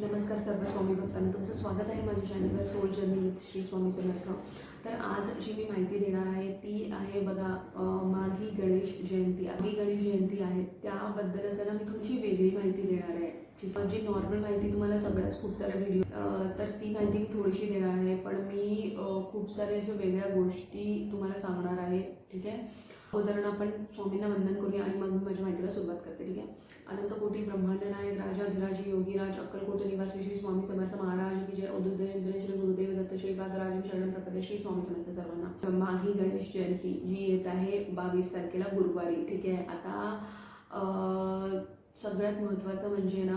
नमस्कार सर्व स्वामी भक्तांना तुमचं स्वागत आहे माझ्या चॅनलवर soul journey with Shri Swami Samarth. तर आज जी मी माहिती देणार आहे ती आहे बघा माघी गणेश जयंती. माघी गणेश जयंती आहे त्याबद्दल ना मी थोडीशी वेगळी माहिती देणार आहे. जी नॉर्मल माहिती तुम्हाला सगळ्याच खूप साऱ्या व्हिडिओ तर ती माहिती मी थोडीशी देणार आहे पण मी खूप साऱ्या अशा वेगळ्या गोष्टी तुम्हाला सांगणार आहे ठीक आहे? उदाहरण आपण स्वामींना वंदन करूया आणि मग माझ्या माहितीला सुरुवात करते ठीक आहे? अनंत कोटी ब्रह्मांड नायक राजाधिराज योगीराज अक्कलकोट निवासी श्री स्वामी समर्थ महाराज की जय श्री गुरुदेव दत्त श्रीपाद राजम शरण प्रपदे श्री स्वामी समर्थ सर्वांना. माही गणेश जयंती जी येत आहे बावीस तारखेला गुरुवारी ठीक आहे? आता सगळ्यात महत्त्वाचं म्हणजे ना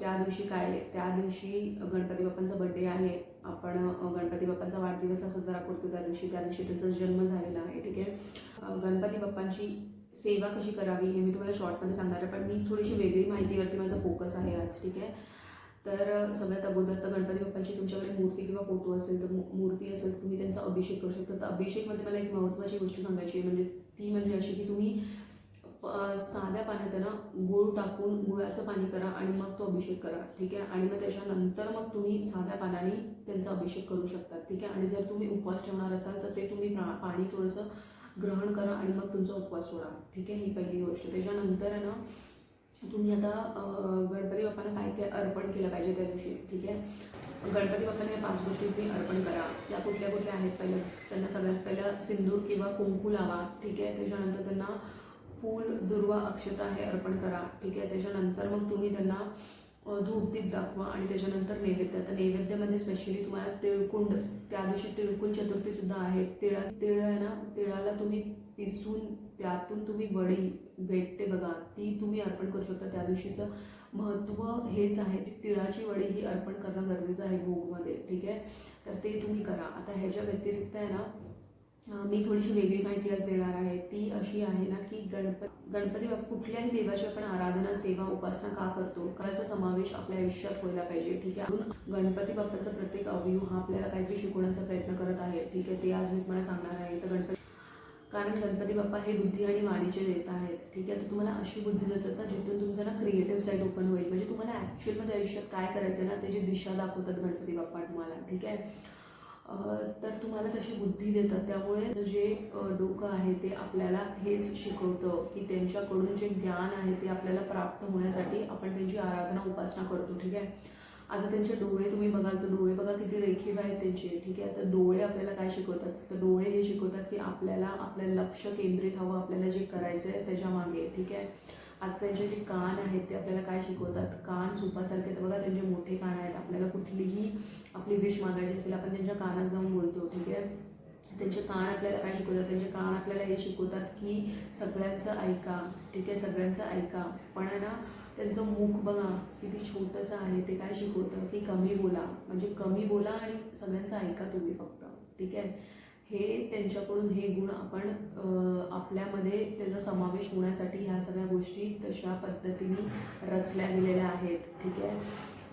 त्या दिवशी काय आहे? त्या दिवशी गणपती बाप्पांचा बड्डे आहे. आपण गणपती बाप्पांचा वाढदिवस असा साजरा करतो त्या दिवशी त्या दिवशी त्यांचा जन्म झालेला आहे ठीक आहे? गणपती बाप्पांची सेवा कशी करावी हे मी तुम्हाला शॉर्टमध्ये सांगणार आहे पण मी थोडीशी वेगळी माहितीवरती माझा फोकस आहे आज ठीक आहे? तर सगळ्यात अगोदर तर गणपती बाप्पांची तुमच्याकडे मूर्ती किंवा फोटो असेल तर मूर्ती असेल तुम्ही त्यांचा अभिषेक करू शकता. तर अभिषेकमध्ये मला एक महत्त्वाची गोष्ट सांगायची आहे म्हणजे ती म्हणजे अशी की तुम्ही साध्या पाण्यात आहे ना गुळ टाकून गुळाचं पाणी करा आणि मग तो अभिषेक करा ठीक आहे? आणि मग त्याच्यानंतर मग तुम्ही साध्या पाण्याने त्यांचा अभिषेक करू शकता ठीक आहे? आणि जर तुम्ही उपवास ठेवणार असाल तर ते तुम्ही प्रा- पाणी थोडंसं ग्रहण करा आणि मग तुमचा उपवास सोडा ठीक आहे? ही पहिली गोष्ट. त्याच्यानंतर आहे ना तुम्ही आता गणपती बाप्पांना काय काय अर्पण केलं पाहिजे त्या दिवशी ठीक आहे? गणपती बाप्पाने या पाच गोष्टी तुम्ही अर्पण करा. त्या कुठल्या कुठल्या आहेत पहिल्या? त्यांना सगळ्यात पहिलं सिंदूर किंवा कुंकू लावा ठीक आहे? त्याच्यानंतर त्यांना फूल दुर्वा अक्षता हे अर्पण करा. ठीक आहे? त्याच्यानंतर मग तुम्ही त्यांना धूपदीप धूप दाखवा आणि त्याच्यानंतर नैवेद्य. तर नैवेद्यामध्ये स्पेशली तुम्हाला तिळकुंड त्या दिवशी तिळकुंड चतुर्थी सुद्धा आहे. तिळा तिळ आहे ना? तिळाला तुम्ही पिसून त्यातून तुम्ही वडी भेटते बघा. ती तुम्ही अर्पण करू शकता. त्या दिवशीचं महत्त्व हेच आहे तिळाची वडी ही अर्पण करणं गरजेचं आहे भोगमध्ये. ठीक आहे? तर ते तुम्ही करा. आता ह्याच्या व्यतिरिक्त आहे ना मी थोडीशी वेगळी माहिती आज देणार आहे. ती अशी आहे ना की गणपती गणपती बाप्पा कुठल्याही देवाची आपण आराधना सेवा उपासना का करतो? कराचा समावेश आपल्या आयुष्यात व्हायला पाहिजे. ठीक आहे? अजून गणपती बाप्पाचा प्रत्येक अवयव हा आपल्याला काहीतरी शिकवण्याचा प्रयत्न करत आहे. ठीक आहे? ते आज मी तुम्हाला सांगणार आहे. तर गणपती कारण गणपती बाप्पा हे बुद्धी आणि वाणीचे देत आहेत. ठीक आहे? तर तुम्हाला अशी बुद्धी देतात ना जिथून तुमचं ना क्रिएटिव्ह साईड ओपन होईल. म्हणजे तुम्हाला ॲक्च्युअलमध्ये आयुष्यात काय करायचं आहे ना त्याची दिशा दाखवतात गणपती बाप्पा तुम्हाला. ठीक आहे? तर तुम्हाला तशी बुद्धी देतात. त्यामुळे जे डोकं आहे ते आपल्याला हेच शिकवतं की त्यांच्याकडून जे ज्ञान आहे ते आपल्याला प्राप्त होण्यासाठी आपण त्यांची आराधना उपासना करतो ठीक आहे? आता त्यांचे डोळे तुम्ही बघाल तर डोळे बघा किती रेखीव आहेत त्यांचे ठीक आहे? तर डोळे आपल्याला काय शिकवतात? तर डोळे हे शिकवतात की आपल्याला आपलं लक्ष केंद्रित हवं आपल्याला जे करायचं आहे त्याच्यामागे ठीक आहे? त्यांचे जे कान आहेत ते आपल्याला काय शिकवतात? कान सुपासारखे तर बघा त्यांचे मोठे कान आहेत. आपल्याला कुठलीही आपली विश मागायची असेल आपण त्यांच्या कानात जाऊन बोलतो ठीक आहे? त्यांचे कान आपल्याला काय शिकवतात? त्यांचे कान आपल्याला हे शिकवतात की सगळ्यांचं ऐका ठीक आहे? सगळ्यांचं ऐका. पण आहे ना त्यांचं मुख बघा किती छोटंसं आहे ते काय शिकवतं? की कमी बोला. म्हणजे कमी बोला आणि सगळ्यांचं ऐका तुम्ही फक्त ठीक आहे? हे त्यांच्याकडून हे गुण आपण आपल्यामध्ये त्याचा समावेश होण्यासाठी ह्या सगळ्या गोष्टी तशा पद्धतीने रचल्या गेलेल्या आहेत. ठीक आहे?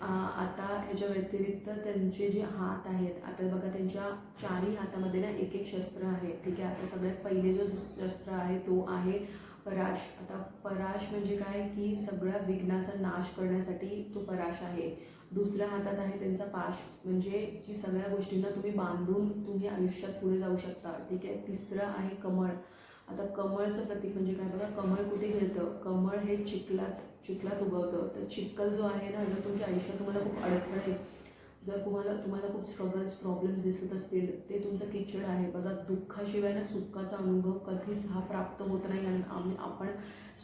आता ह्याच्या व्यतिरिक्त त्यांचे जे हात आहेत आता बघा त्यांच्या चारही हातामध्ये ना एक एक शस्त्र आहे. ठीक आहे? आता सगळ्यात पहिले जो शस्त्र आहे तो आहे पराश. आता पराश म्हणजे काय? की सगळ्या विघ्नाचा नाश करण्यासाठी तो पराश आहे. दुसऱ्या हातात आहे त्यांचा पाश. म्हणजे ही सगळ्या गोष्टींना तुम्ही बांधून तुम्ही आयुष्यात पुढे जाऊ शकता. ठीक आहे? तिसरं आहे कमळ. आता कमळचं प्रतीक म्हणजे काय? बघा कमळ कुठे घेतं कमळ हे चिखलात चिखलात उगवतं. तर चिखल जो आहे ना जर तुमच्या आयुष्यात तुम्हाला खूप अडथळे जर तुम्हाला तुम्हाला खूप स्ट्रगल्स प्रॉब्लेम्स दिसत असतील ते तुमचं किचड आहे. बघा दुःखाशिवाय ना सुखाचा अनुभव कधीच हा प्राप्त होत नाही आणि आम्ही आपण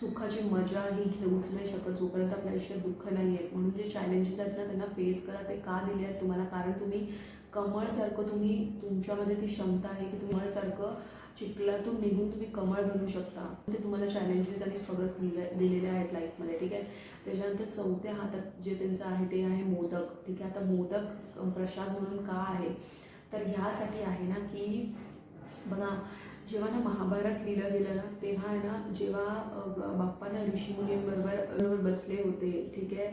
सुखाची मजा ही घेऊच नाही शकत. जोपर्यंत आपल्या आयुष्यात दुःख नाही आहे म्हणून जे चॅलेंजेस आहेत ना त्यांना फेस करा. ते का दिले आहेत तुम्हाला? कारण तुम्ही कमळसारखं तुम्ही तुमच्यामध्ये ती क्षमता आहे की तुम्हालासारखं चिखलातून निघून तुम्ही कमळ बनू शकता. ते तुम्हाला चॅलेंजेस आणि स्ट्रगल्स दिले दिलेले आहेत लाईफमध्ये ठीक आहे? त्याच्यानंतर चौथ्या हातात जे त्यांचं आहे ते आहे मोदक. ठीक आहे आता मोदक प्रसाद म्हणून का आहे? तर ह्यासाठी आहे ना की बघा जेव्हा ना महाभारत लिहिलं गेलं ना तेव्हा ना जेव्हा बाप्पांना ऋषीमुनींबरोबर बरोबर बसले होते ठीक आहे?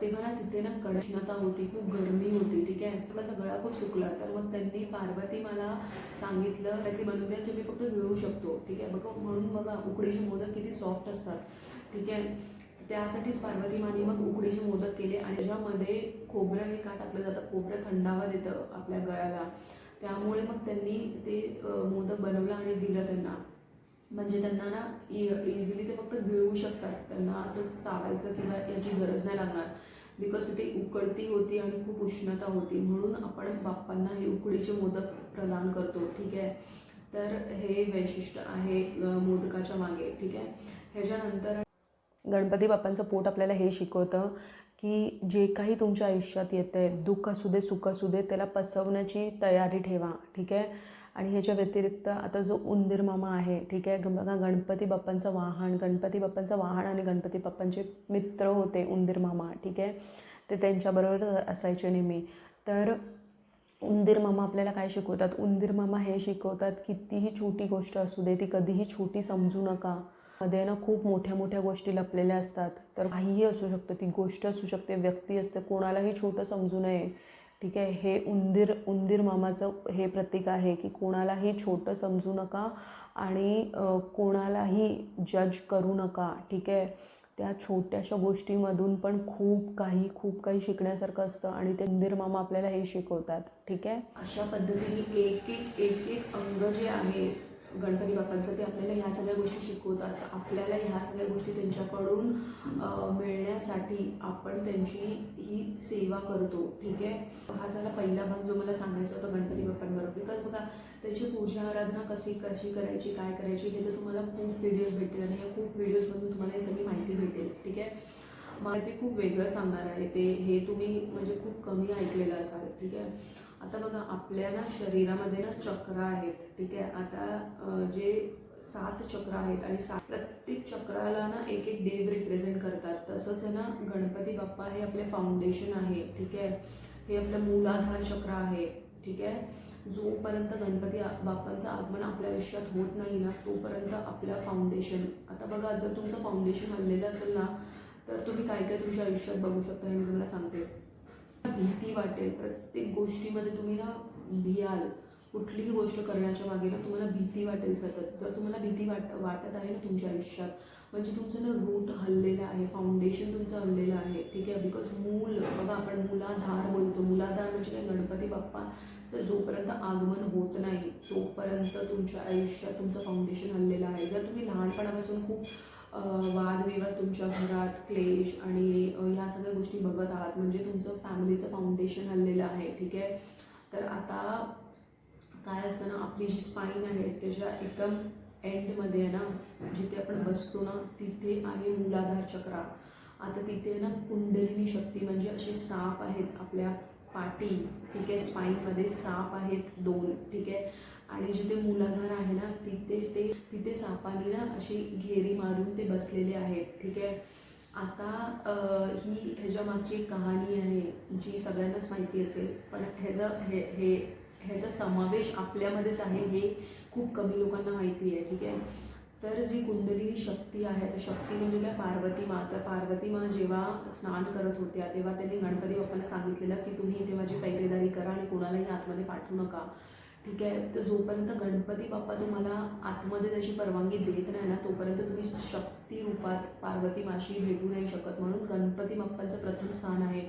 तेव्हा ना तिथे ना कडक होती खूप गरमी होती ठीक आहे? माझा गळा खूप सुकला. तर मग त्यांनी पार्वती मला सांगितलं काहीतरी बनवून द्या मी फक्त गिळू शकतो. ठीक आहे? बघा म्हणून बघा उकडीचे मोदक किती सॉफ्ट असतात. ठीक आहे? त्यासाठीच पार्वती माने मग उकडीचे मोदक केले आणि ज्यामध्ये खोबरं हे का टाकलं जातं? खोबरं थंडावा देतं आपल्या गळ्याला. त्यामुळे मग त्यांनी ते मोदक बनवलं आणि दिलं त्यांना. म्हणजे त्यांना ना e- इझिली ते फक्त गिळू शकतात. त्यांना असं चावायचं किंवा याची गरज नाही लागणार. बिकॉज तिथे उकळती होती आणि खूप उष्णता होती. म्हणून आपण बाप्पांना हे उकडीचे मोदक प्रदान करतो. ठीक आहे? तर हे वैशिष्ट्य आहे मोदकाच्या मागे. ठीक आहे? ह्याच्यानंतर गणपती बाप्पांचं पोट आपल्याला हे शिकवतं. की जे काही तुमच्या आयुष्यात येतं आहे दुःख असू दे सुख असू दे त्याला पसवण्याची तयारी ठेवा ठीक आहे? आणि ह्याच्या व्यतिरिक्त आता जो उंदीर मामा आहे ठीक आहे? ग- बघा गणपती बाप्पांचं वाहन गणपती बाप्पांचं वाहन आणि गणपती बाप्पांचे मित्र होते उंदीर मामा ठीक आहे? ते त्यांच्याबरोबर असायचे नेहमी. तर उंदीर मामा आपल्याला काय शिकवतात? उंदीर मामा हे शिकवतात कितीही छोटी गोष्ट असू दे ती कधीही छोटी समजू नका. मध्ये ना खूप मोठ्या मोठ्या गोष्टी लपलेल्या असतात. तर काहीही असू शकतं ती गोष्ट असू शकते व्यक्ती असते कोणालाही छोटं समजू नये. ठीक आहे? हे उंदीर उंदीर मामाचं हे प्रतीक आहे की कोणालाही छोटं समजू नका आणि कोणालाही जज करू नका. ठीक आहे? त्या छोट्याशा गोष्टीमधून पण खूप काही खूप काही शिकण्यासारखं असतं आणि ते उंदीर मामा आपल्याला हे शिकवतात. ठीक आहे? अशा पद्धतीने एक एक एक एक अंग जे आहे गणपती बाप्पांचं ते आपल्याला ह्या सगळ्या गोष्टी शिकवतात. आपल्याला ह्या सगळ्या गोष्टी त्यांच्याकडून मिळण्यासाठी आपण त्यांची ही सेवा करतो. ठीक आहे? हा झाला पहिला भाग जो मला सांगायचा होता गणपती बाप्पांबरोबर. बिकॉज बघा त्याची पूजा आराधना कशी कशी करायची काय करायची हे तर तुम्हाला खूप व्हिडिओज भेटतील आणि या खूप व्हिडिओजमधून तुम्हाला ही सगळी माहिती भेटेल. ठीक आहे? मला ते खूप वेगळं सांगणार आहे ते. हे तुम्ही म्हणजे खूप कमी ऐकलेलं असाल. ठीक आहे? आता बघा आपल्या ना शरीरामध्ये ना चक्र आहेत ठीक आहे? आता जे सात चक्र आहेत आणि सात प्रत्येक चक्राला ना एक एक देव रिप्रेझेंट करतात. तसंच आहे ना गणपती बाप्पा हे आपले फाउंडेशन आहे ठीक आहे? हे आपलं मूलाधार चक्र आहे ठीक आहे? जोपर्यंत गणपती बाप्पांचं आगमन आपल्या आयुष्यात होत नाही ना तोपर्यंत आपल्या फाउंडेशन आता बघा जर तुमचं फाउंडेशन हल्लेलं असेल ना तर तुम्ही काय काय तुमच्या आयुष्यात बघू शकता हे मी तुम्हाला सांगते. भीती वाटेल. प्रत्येक गोष्टीमध्ये तुम्ही ना भियाल. कुठलीही गोष्ट करण्याच्या मागे ना तुम्हाला भीती वाटेल सतत. जर तुम्हाला भीती वाट वाटत आहे ना तुमच्या आयुष्यात म्हणजे तुमचं ना रूट हललेलं आहे फाउंडेशन तुमचं हल्लेलं आहे. ठीक आहे? बिकॉज मूल बघा आपण मुलाधार बोलतो. मुलाधार म्हणजे काय? गणपती बाप्पाचं जोपर्यंत आगमन होत नाही तोपर्यंत तुमच्या आयुष्यात तुमचं फाउंडेशन हललेलं आहे. जर तुम्ही लहानपणापासून खूप वादविवाद तुमच्या घरात क्लेश आणि ह्या सगळ्या गोष्टी बघत आहात. म्हणजे तुमचं फॅमिलीचं फाउंडेशन हल्लेलं आहे ठीक आहे? तर आता काय असतं ना आपली जी स्पाईन आहे त्याच्या एकदम एंडमध्ये आहे ना जिथे आपण बसतो ना तिथे आहे मूलाधार चक्रा. आता तिथे आहे ना कुंडलिनी शक्ती म्हणजे असे साप आहेत आपल्या पाठी ठीक आहे? स्पाईनमध्ये साप आहेत दोन ठीक आहे? आणि जिथे मुलाधार आहे ना तिथे ते तिथे सापानी ना अशी घेरी मारून ते बसलेले आहेत. ठीक आहे? आता ही ह्याच्या मागची एक कहाणी आहे जी सगळ्यांनाच माहिती असेल. पण ह्याचं हे हे ह्याचा समावेश आपल्यामध्येच आहे हे खूप कमी लोकांना माहिती आहे. ठीक आहे? तर जी कुंडलिनी शक्ती आहे तर शक्ती म्हणजे काय? पार्वती मा तर पार्वती मा जेव्हा स्नान करत होत्या तेव्हा त्यांनी गणपती बाप्पांना सांगितलेलं की तुम्ही इथे माझी पैरेदारी करा आणि कोणालाही आतमध्ये पाठवू नका. ठीक आहे? तर जोपर्यंत गणपती बाप्पा तुम्हाला आतमध्ये त्याची परवानगी देत नाही ना तोपर्यंत तुम्ही शक्ती रूपात पार्वती माशी भेटू नाही शकत. म्हणून गणपती बाप्पांचं प्रथम स्थान आहे.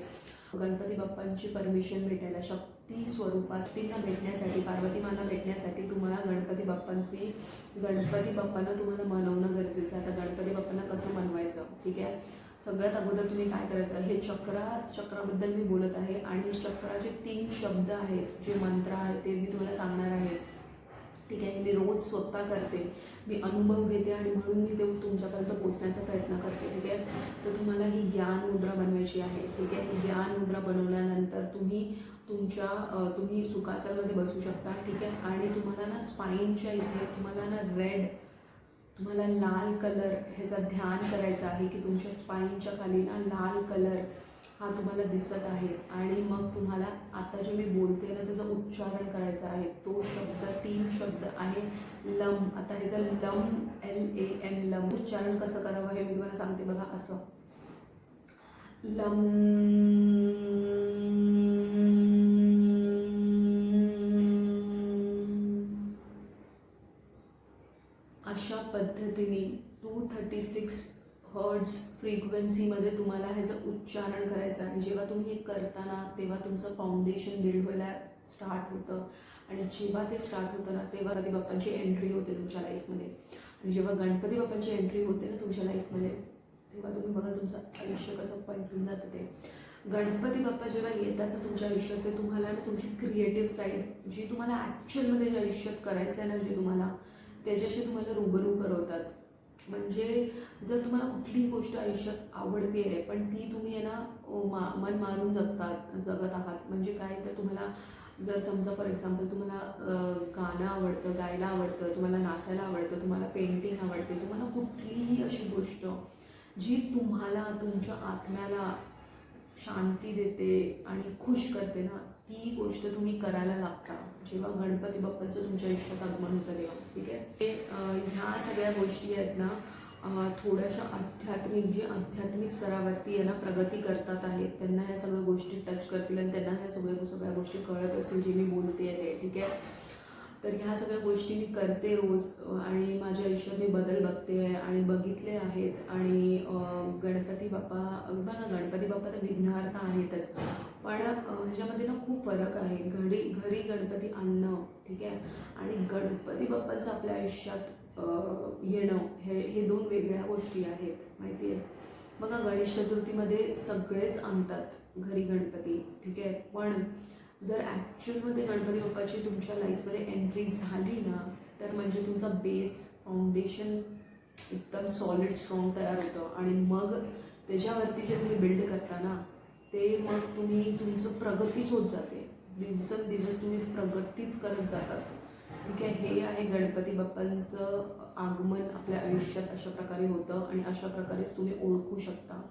गणपती बाप्पांची परमिशन भेटायला शक्ती स्वरूपात तींना भेटण्यासाठी पार्वती माना भेटण्यासाठी तुम्हाला गणपती बाप्पांची गणपती बाप्पांना तुम्हाला मनवणं गरजेचं आहे. आता गणपती बाप्पांना कसं मनवायचं? ठीक आहे? सगळ्यात अगोदर तुम्ही काय करायचं हे चक्रा चक्राबद्दल मी बोलत आहे आणि चक्राचे तीन शब्द आहेत जे मंत्र आहेत ते मी तुम्हाला सांगणार आहे. ठीक आहे? मी रोज स्वतः करते. मी अनुभव घेते आणि म्हणून मी ते तुमच्यापर्यंत पोचण्याचा प्रयत्न करते. ठीक आहे? तर तुम्हाला ही ज्ञान मुद्रा बनवायची आहे. ठीक आहे? ही ज्ञान मुद्रा बनवल्यानंतर तुम्ही तुमच्या तुम्ही सुखासनमध्ये बसू शकता. ठीक आहे? आणि तुम्हाला ना स्पाईनच्या इथे तुम्हाला ना रेड तुम्हाला लाल कलर ह्याचा ध्यान करायचं आहे की तुमच्या स्पाईनच्या खाली ना लाल कलर हा तुम्हाला दिसत आहे. आणि मग तुम्हाला आता जे मी बोलते ना त्याचं उच्चारण करायचं आहे. तो शब्द तीन शब्द आहे लम. आता ह्याचा लम एल ए एम लम. उच्चारण कसं करावं हे मी तुम्हाला सांगते बघा असं. लम पद्धतीने टू थर्टी सिक्स हर्ड्स फ्रिक्वेन्सीमध्ये तुम्हाला ह्याचं उच्चारण करायचं आहे. आणि जेव्हा तुम्ही हे करताना तेव्हा तुमचं फाउंडेशन बिल्ड व्हायला स्टार्ट होतं. आणि जेव्हा ते स्टार्ट होतं ना तेव्हा गणपती बाप्पांची एंट्री होते तुमच्या लाईफमध्ये आणि जेव्हा गणपती बाप्पांची एंट्री होते ना तुमच्या लाईफमध्ये तेव्हा तुम्ही बघा तुमचं आयुष्य कसं पलटून जातं ते. गणपती बाप्पा जेव्हा येतात ना तुमच्या आयुष्यात ते तुम्हाला ना तुमची क्रिएटिव्ह साईड जी तुम्हाला ॲक्च्युअलमध्ये जे आयुष्यात करायचं आहे ना जे तुम्हाला त्याच्याशी तुम्हाला रूबरू करवतात. म्हणजे जर तुम्हाला कुठलीही गोष्ट आयुष्यात आवडते आहे पण ती तुम्ही आहे ना मा मन मारून जगतात जगत आहात. म्हणजे काय तर तुम्हाला जर समजा फॉर एक्झाम्पल तुम्हाला गाणं आवडतं गायला आवडतं तुम्हाला नाचायला आवडतं तुम्हाला पेंटिंग आवडते तुम्हाला कुठलीही अशी गोष्ट जी तुम्हाला तुमच्या आत्म्याला शांती देते आणि खुश करते ना ती गोष्ट तुम्ही करायला लागता. जेव्हा गणपती बाप्पाचं तुमच्या आयुष्यात आगमन होतं तेव्हा ठीक आहे? ते ह्या सगळ्या गोष्टी आहेत ना थोड्याशा आध्यात्मिक जे आध्यात्मिक स्तरावरती यांना प्रगती करतात आहेत त्यांना ह्या सगळ्या गोष्टी टच करतील आणि त्यांना ह्या सगळ्या सगळ्या गोष्टी कळत असतील जे मी बोलते ते ठीक आहे? तर ह्या सगळ्या गोष्टी मी करते रोज आणि माझ्या आयुष्यात मी बदल बघते आहे आणि बघितले आहेत. आणि गणपती बाप्पा बघा गणपती बाप्पा तर विघ्नार्थ आहेतच. पण ह्याच्यामध्ये ना खूप फरक आहे. घरी घरी गणपती आणणं ठीक आहे? आणि गणपती बाप्पांचं आपल्या आयुष्यात येणं हे हे दोन वेगळ्या गोष्टी आहेत. माहिती आहे? बघा गणेश चतुर्थीमध्ये सगळेच आणतात घरी गणपती ठीक आहे? पण जर ॲक्च्युअलमध्ये गणपती बाप्पाची तुमच्या लाईफमध्ये एंट्री झाली ना तर म्हणजे तुमचा बेस फाउंडेशन एकदम सॉलिड स्ट्रॉंग तयार होतं. आणि मग त्याच्यावरती जे तुम्ही बिल्ड करता ना ते मग तुम्ही तुमचं प्रगतीच होत जाते. दिवसेंदिवस तुम्ही प्रगतीच करत जातात. ठीक आहे हे आहे गणपती बाप्पांचं आगमन आपल्या आयुष्यात अशा प्रकारे होतं आणि अशा प्रकारेच तुम्ही ओळखू शकता.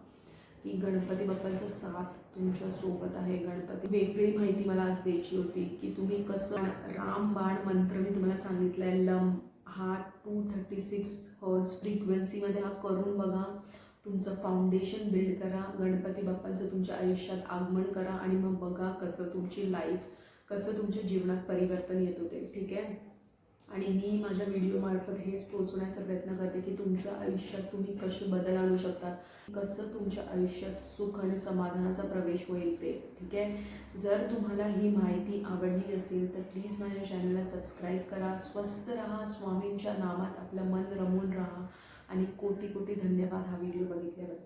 की गणपती बाप्पांचा साथ तुमच्यासोबत आहे. गणपती वेगळी माहिती मला आज द्यायची होती की तुम्ही कसं रामबाण मंत्र मी तुम्हाला सांगितलंय लम हा टू थर्टी सिक्स हॉर्स फ्रिक्वेन्सीमध्ये हा करून बघा. तुमचं फाउंडेशन बिल्ड करा. गणपती बाप्पांचं तुमच्या आयुष्यात आगमन करा आणि मग बघा कसं तुमची लाईफ कसं तुमच्या जीवनात परिवर्तन येत होते. ठीक आहे? आणि मी माझ्या व्हिडिओमार्फत हेच पोहोचवण्याचा प्रयत्न करते की तुमच्या आयुष्यात तुम्ही कसे बदल आणू शकता? कसं तुमच्या आयुष्यात सुख आणि समाधानाचा प्रवेश होईल ते ठीक आहे? जर तुम्हाला ही माहिती आवडली असेल तर प्लीज माझ्या चॅनलला सबस्क्राईब करा स्वस्त राहा स्वामींच्या नामात आपलं मन रमून राहा आणि कोटी कोटी धन्यवाद हा व्हिडिओ बघितल्याबद्दल.